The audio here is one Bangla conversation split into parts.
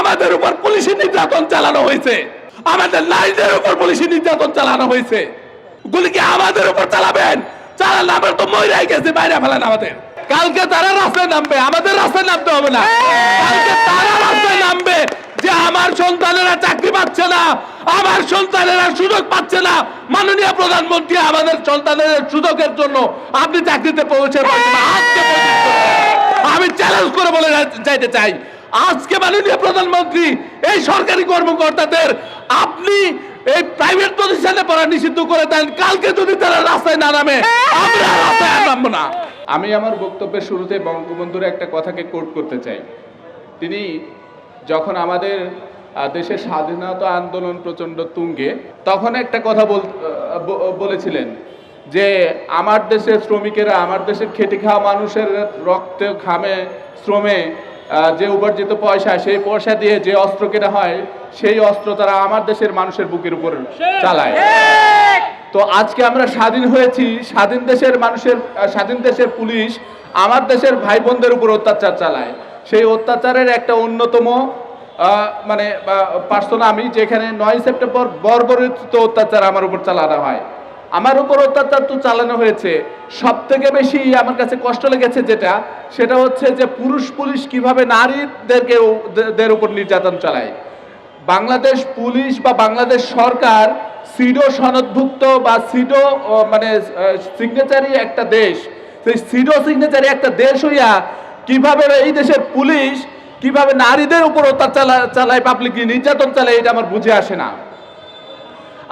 আমাদের উপর পুলিশি নির্যাতন চালানো হয়েছে। আমাদের নারীদের উপর পুলিশি নির্যাতন চালানো হয়েছে। গুলি কি আমাদের উপর চালাবেন? চালান আমরা তো মহিলাই গেছে, বাইরে ফেলেন আমাদের। কালকে তারা রাস্তায় নামবে, আমাদের রাস্তায় নামতে হবে না। কালকে তারা রাস্তায় নামবে যে আমার সন্তানেরা চাকরি পাচ্ছে না, আমার সন্তানেরা সুযোগ পাচ্ছে না। মাননীয় প্রধানমন্ত্রী আমাদের সন্তানের সুযোগের জন্য আপনি চাকরিতে পৌঁছে আমি চ্যালেঞ্জ করে বলে যাইতে চাই। আজকে মাননীয় প্রধানমন্ত্রী, এই সরকারি কর্মকর্তাদের আপনি এই প্রাইভেট প্রতিষ্ঠানে পড়া নিষিদ্ধ করে দেন। কালকে যদি তারা রাস্তায় না নামে, আমরা রাস্তায় নামবো না। আমি আমার বক্তব্যের শুরুতে বঙ্গবন্ধুর একটা কথাকে কোট করতে চাই। তিনি যখন আমাদের দেশের স্বাধীনতা আন্দোলন প্রচণ্ড তুঙ্গে, তখন একটা কথা বল বলেছিলেন যে, আমার দেশের শ্রমিকেরা, আমার দেশের খেটে খাওয়া মানুষের রক্তে ঘামে শ্রমে যে উপার্জিত পয়সা সেই পয়সা দিয়ে যে অস্ত্র কেনা হয় সেই অস্ত্র তারা আমার দেশের মানুষের বুকের উপর চালায়। তো আজকে আমরা স্বাধীন হয়েছি স্বাধীন দেশের মানুষের স্বাধীন দেশের পুলিশ আমার দেশের ভাই বোনদের উপর অত্যাচার চালায়। সেই অত্যাচারের একটা অন্যতম আহ, মানে পার্সন আমি যেখানে নয় সেপ্টেম্বর বর্বরিত অত্যাচার আমার উপর চালানো হয়। আমার উপর অত্যাচার তো চালানো হয়েছে। সব থেকে বেশি আমার কাছে কষ্ট লেগেছে যেটা, সেটা হচ্ছে যে পুরুষ পুলিশ কীভাবে নারীদেরকে দের উপর নির্যাতন চালায়। বাংলাদেশ পুলিশ বা বাংলাদেশ সরকার সিডো সনদভুক্ত বা সিডো মানে সিগনেচারি একটা দেশ। সেই সিডো সিগনেচারি একটা দেশ হইয়া কীভাবে এই দেশের পুলিশ কীভাবে নারীদের উপর অত্যাচার চালায় পাবলিক নির্যাতন চালায়, এটা আমার বুঝে আসে না।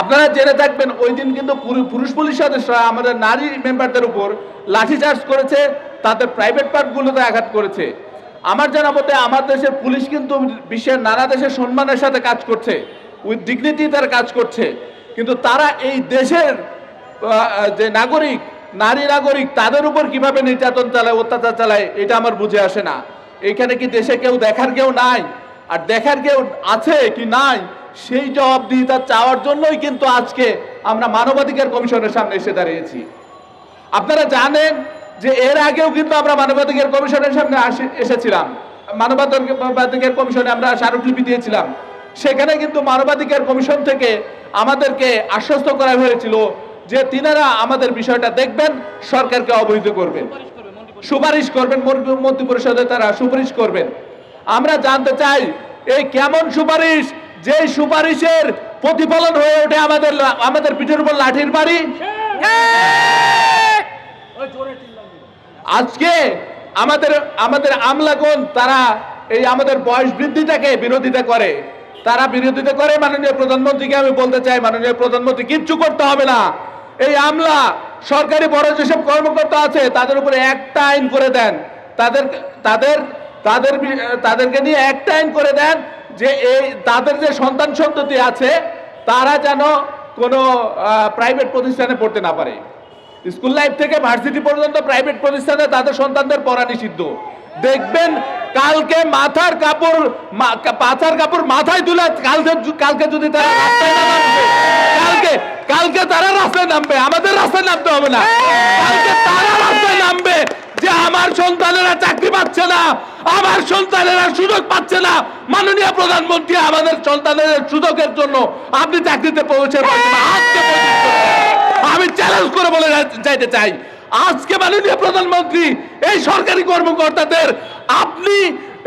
আপনারা জেনে থাকবেন, ওই দিন কিন্তু পুরুষ পুলিশ সদস্যরা আমাদের নারী মেম্বারদের উপর লাঠিচার্জ করেছে তাদের প্রাইভেট পার্টগুলোতে আঘাত করেছে। আমার জানা মতে আমার দেশের পুলিশ কিন্তু বিশ্বের নানা দেশের সম্মানের সাথে কাজ করছে উইথ ডিগনিটি তারা কাজ করছে। কিন্তু তারা এই দেশের যে নাগরিক, নারী নাগরিক, তাদের উপর কীভাবে নির্যাতন চালায়, অত্যাচার চালায়, এটা আমার বুঝে আসে না। এখানে কি দেশে কেউ দেখার কেউ নাই? আর দেখার কেউ আছে কি নাই? সেই জবাবদিহিতা চাওয়ার জন্যই কিন্তু আজকে আমরা মানবাধিকার কমিশনের সামনে এসে দাঁড়িয়েছি। আপনারা জানেন যে এর আগেও কিন্তু আমরা মানবাধিকার কমিশনের সামনে এসেছিলাম। মানবাধিকার কমিশনে আমরা স্মারকলিপি দিয়েছিলাম। সেখানে কিন্তু মানবাধিকার কমিশন থেকে আমাদেরকে আশ্বস্ত করা হয়েছিল যে তিনারা আমাদের বিষয়টা দেখবেন, সরকারকে অবহিত করবেন। সুপারিশ করবেন মন্ত্রী পরিষদে তারা সুপারিশ করবেন। আমরা জানতে চাই, এই কেমন সুপারিশ? যে সুপারিশের প্রতিফলন হয়ে ওঠে আমাদের আমাদের পিঠের উপর লাঠির বাড়ি আজকে আমাদের আমাদের আমলাগণ তারা এই আমাদের বয়স বৃদ্ধিটাকে বিরোধিতা করে। তারা বিরোধিতা করে, মাননীয় প্রধানমন্ত্রীকে আমি বলতে চাই, মাননীয় প্রধানমন্ত্রী, কিচ্ছু করতে হবে না। এই আমলা সরকারি বড় যেসব কর্মকর্তা আছে, তাদের উপরে একটা আইন করে দেন। তাদের তাদের তাদের তাদেরকে নিয়ে একটা আইন করে দেন। যে এই তাদের যে সন্তান সন্ততি আছে তারা যেন কোনো প্রাইভেট প্রতিষ্ঠানে পড়তে না পারে। স্কুল লাইফ থেকে ভার্সিটি পর্যন্ত প্রাইভেট প্রতিষ্ঠানে তাদের সন্তানদের পড়া নিষিদ্ধ। দেখবেন কালকে মাথার কাপড় পাথার কাপড় মাথায় তুলে কালকে কালকে যদি তারা রাস্তায় নামবে, কালকে কালকে তারা রাস্তায় নামবে আমাদের রাস্তায় নামতে হবে না। পাচ্ছে না, আমার সন্তানেরা সুযোগ পাচ্ছে না। মাননীয় প্রধানমন্ত্রী, আমাদের সন্তানের সুযোগের জন্য আপনি চাকরিতে পৌঁছে আমি চ্যালেঞ্জ করে বলে যাইতে চাই। আজকে মাননীয় প্রধানমন্ত্রী, এই সরকারি কর্মকর্তাদের আপনি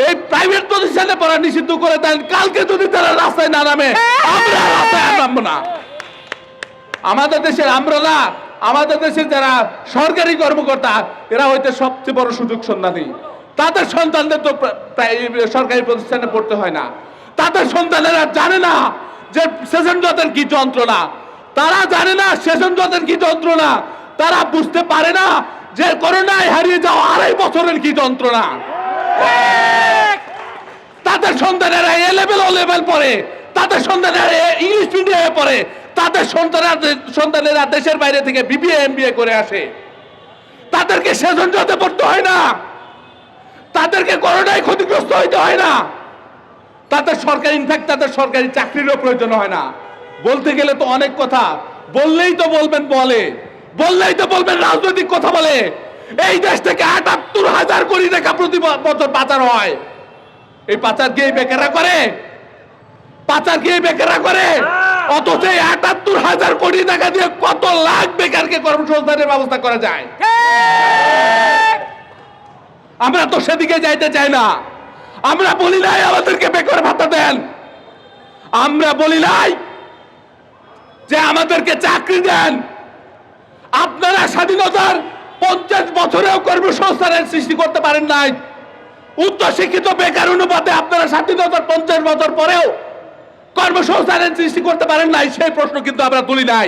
এই প্রাইভেট প্রতিষ্ঠানে পড়া নিষিদ্ধ করে দেন। কালকে যদি তারা রাস্তায় না নামে, আমরা রাস্তায় নামবো না। আমাদের দেশের আমরা না আমাদের দেশের যারা সরকারি কর্মকর্তা, এরা হয়তো সবচেয়ে বড় সুযোগ সন্ধানী। তাদের সন্তানদের তো সরকারি প্রতিষ্ঠানে পড়তে হয় না। তাদের সন্তানেরা জানে না যে সেশন জতের কি যন্ত্রণা। তারা জানে না সেশন জতের কি যন্ত্রণা। তারা বুঝতে পারে না যে করোনায় হারিয়ে যাওয়া আড়াই বছরের কি যন্ত্রণা। তাদের সন্তানেরা এ লেভেল ও লেভেল পড়ে। তাদের সন্তানেরা ইংলিশ মিডিয়ামে পড়ে। তাদের সন্তানেরা সন্তানেরা দেশের বাইরে থেকে বিবিএ এমবিএ করে আসে। তাদেরকে সেজন জতে পড়তে হয় না। তাদেরকে করোনায় ক্ষতিগ্রস্ত হইতে হয় না। তাদের সরকারি ইনফ্যাক্ট তাদের সরকারি চাকরিরও প্রয়োজন হয় না। বলতে গেলে তো অনেক কথা। বললেই তো বলবেন বলে। বললেই তো বলবেন রাজনৈতিক কথা বলে। এই দেশ থেকে আটাত্তর হাজার কোটি টাকা প্রতি বছর পাচার হয়। এই পাচার গিয়ে বেকাররা করে? পাচার গিয়ে বেকাররা করে? অথচ এই আটাত্তর হাজার কোটি টাকা দিয়ে কত লাখ বেকারকে কর্মসংস্থানের ব্যবস্থা করা যায়? আমরা তো সেদিকে যাইতে চাই না। আমরা বলি নাই আমাদেরকে বেকার ভাতা দেন। আমরা বলি নাই যে আমাদেরকে চাকরি দেন। আপনারা স্বাধীনতার পঞ্চাশ বছরেও কর্মসংস্থানের সৃষ্টি করতে পারেন নাই। উচ্চ শিক্ষিত বেকার অনুপাতে আপনারা স্বাধীনতার পঞ্চাশ বছর পরেও কর্মসংস্থানের সৃষ্টি করতে পারেন নাই, সেই প্রশ্ন কিন্তু আমরা তুলি নাই।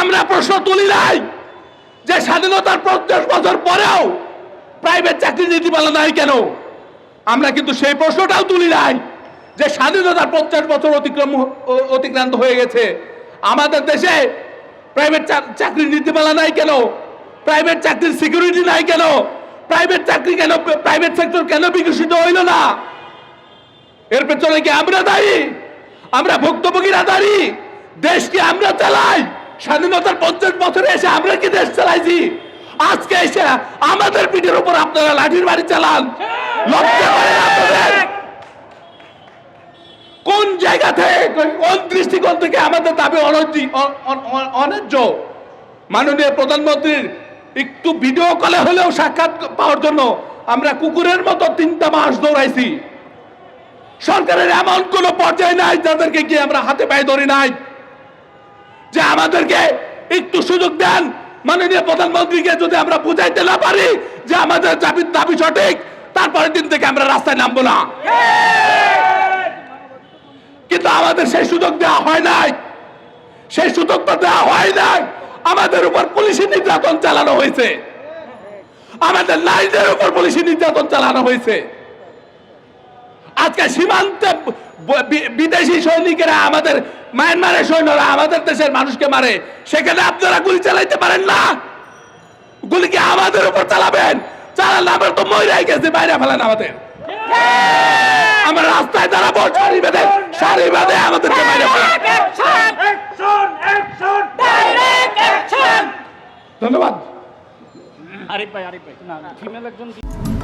আমরা প্রশ্ন তুলি নাই যে স্বাধীনতার পঞ্চাশ বছর পরেও প্রাইভেট চাকরি নীতিমালা নাই কেন? আমরা কিন্তু সেই প্রশ্নটাও তুলি নাই যে স্বাধীনতার পঞ্চাশ বছর অতিক্রম অতিক্রান্ত হয়ে গেছে। আমাদের দেশে প্রাইভেট চাকরির নীতিমালা নাই কেন? প্রাইভেট চাকরির সিকিউরিটি নাই কেন? প্রাইভেট চাকরি কেন প্রাইভেট সেক্টর কেন বিকশিত হইল না? এর পেছনে কি আমরা দায়ী? আমরা ভুক্তভোগীরা দায়ী? দেশকে আমরা চালাই? স্বাধীনতার পঞ্চাশ বছরে এসে আমরা কি দেশ চালাইছি? আজকে এসে আমাদের পিঠের উপর আপনারা লাঠির বাড়ি চালান? কোন জায়গা থেকে, কোন দৃষ্টিকোণ থেকে আমাদের দাবি অন্যায্য? মাননীয় প্রধানমন্ত্রীর একটু ভিডিও কলে হলেও সাক্ষাৎ পাওয়ার জন্য আমরা কুকুরের মতো তিনটা মাস দৌড়াইছি। সরকারের এমন কোন পর্যায়ে নাই যাদেরকে গিয়ে আমরা হাতে পায়ে ধরি নাই। যে আমাদেরকে একটু সুযোগ দেন মাননীয় প্রধানমন্ত্রীকে যদি আমরা বুঝাইতে না পারি যে আমাদের দাবি দাবি সঠিক, তারপরের দিন থেকে আমরা রাস্তায় নামবো না। কিন্তু আমাদের সেই সুযোগ দেওয়া হয় নাই। সেই সুযোগ তো দেওয়া হয় নাই। আমাদের উপর পুলিশি নির্যাতন চালানো হয়েছে। আমাদের নারীদের উপর পুলিশি নির্যাতন চালানো হয়েছে। আজকে সীমান্তে বিদেশি সৈনিকেরা আমাদের মায়ানমারের সৈন্যরা আমাদের দেশের মানুষকে মারে সেখানে আপনারা গুলি চালাইতে পারেন না। গুলি কি আমাদের উপর চালাবেন? চালান আমরা তো ময়রাই গেছে বাইরে ফেলেন আমাদের। আমরা রাস্তায় দাঁড়াবো সারি বেঁধে সারি বেঁধে আমাদেরকে বাইরে ফেলেন! ধন্যবাদ। আরিফ ভাই আরিফ ভাই না ফিমেল একজন